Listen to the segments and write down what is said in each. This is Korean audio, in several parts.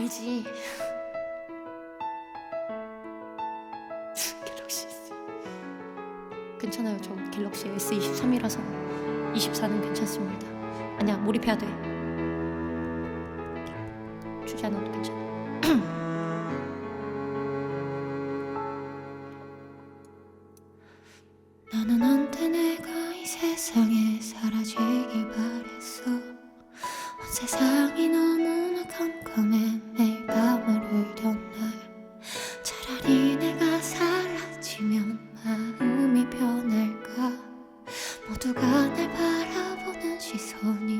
알지. 갤럭시 S. 괜찮아요. 저 갤럭시 S23이라서 24는 괜찮습니다. 아니야 몰입해야 돼. 주지 않아도 괜찮아. 나는 언제 내가 이 세상에 사라지길 바랬어 온 세상이 너무나 깜깜 모두가 날 바라보는 시선이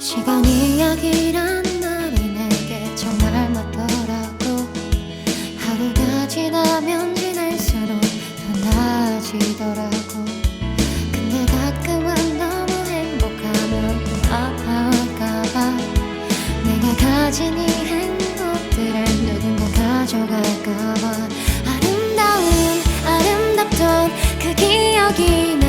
시간이 약이란 말이 내게 정말 맞더라고. 하루가 지나면 지날수록 더 나아지더라고. 근데 가끔은 너무 행복하면 또 아파할까봐. 내가 가진 이 행복들을 누군가 가져갈까봐. 아름다운 아름답던 그 기억이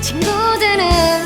친구들은